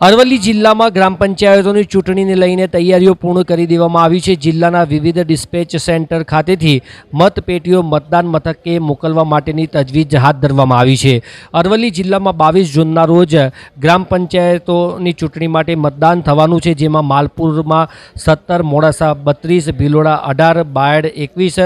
અરવલ્લી જિલ્લામાં ગ્રામ પંચાયતોની ચૂંટણીને લઈને તૈયારીઓ પૂર્ણ કરી દેવામાં આવી છે. જિલ્લાના વિવિધ ડિસ્પેચ સેન્ટર ખાતેથી મતપેટીઓ મતદાન મથકે મોકલવા માટેની તજવીજ હાથ ધરવામાં આવી છે. અરવલ્લી જિલ્લામાં બાવીસ જૂનના રોજ ગ્રામ પંચાયતોની ચૂંટણી માટે મતદાન થવાનું છે, જેમાં માલપુરમાં સત્તર, મોડાસા બત્રીસ, ભિલોડા અઢાર, બાયડ એકવીસ,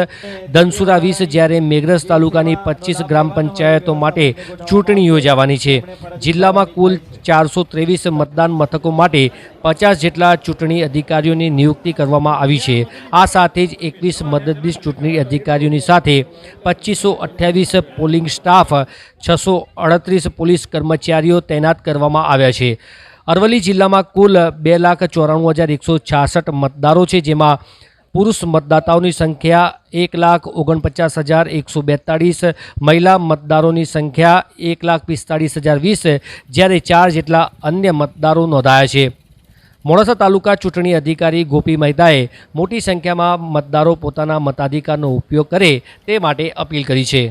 ધનસુરા વીસ, જ્યારે મેઘરજ તાલુકાની પચીસ ગ્રામ પંચાયતો માટે ચૂંટણી યોજાવાની છે. જિલ્લામાં કુલ ચારસો ત્રેવીસ મતદાન મથકો માટે પચાસ જેટલા ચૂંટણી અધિકારીઓની નિયુક્તિ કરવામાં આવી છે. આ સાથે જ એકવીસ મદદનીશ ચૂંટણી અધિકારીઓની સાથે પચીસો અઠ્યાવીસ પોલિંગ સ્ટાફ, છસો અડત્રીસ પોલીસ કર્મચારીઓ તૈનાત કરવામાં આવ્યા છે. અરવલ્લી જિલ્લામાં કુલ બે લાખ ચોરાણું હજાર એકસો છાસઠ મતદારો છે, જેમાં પુરુષ મતદાતાઓની સંખ્યા એક લાખ ઓગણપચાસ હજાર એકસો બેતાળીસ, મહિલા મતદારોની સંખ્યા એક લાખ પિસ્તાળીસ હજાર વીસ, જ્યારે ચાર જેટલા અન્ય મતદારો નોંધાયા છે. મોડાસા તાલુકા ચૂંટણી અધિકારી ગોપી મહેતાએ મોટી સંખ્યામાં મતદારો પોતાના મતાધિકારનો ઉપયોગ કરે તે માટે અપીલ કરી છે.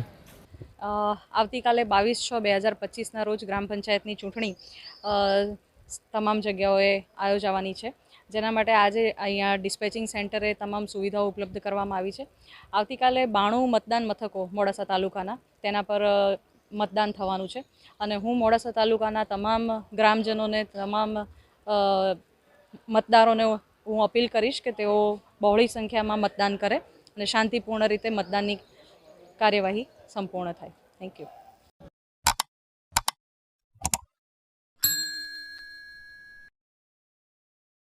આવતીકાલે બાવીસ છ બે હજાર પચીસના રોજ ગ્રામ પંચાયતની ચૂંટણી તમામ જગ્યાઓએ આયોજાવાની છે. જેના માટે આજે અહીંયા ડિસ્પેચિંગ સેન્ટરે તમામ સુવિધાઓ ઉપલબ્ધ કરવામાં આવી છે. આવતીકાલે બાણું મતદાન મથકો મોડાસા તાલુકાના, તેના પર મતદાન થવાનું છે. અને હું મોડાસા તાલુકાના તમામ ગ્રામજનોને, તમામ મતદારોને હું અપીલ કરીશ કે તેઓ બહોળી સંખ્યામાં મતદાન કરે અને શાંતિપૂર્ણ રીતે મતદાનની કાર્યવાહી સંપૂર્ણ થાય. Thank you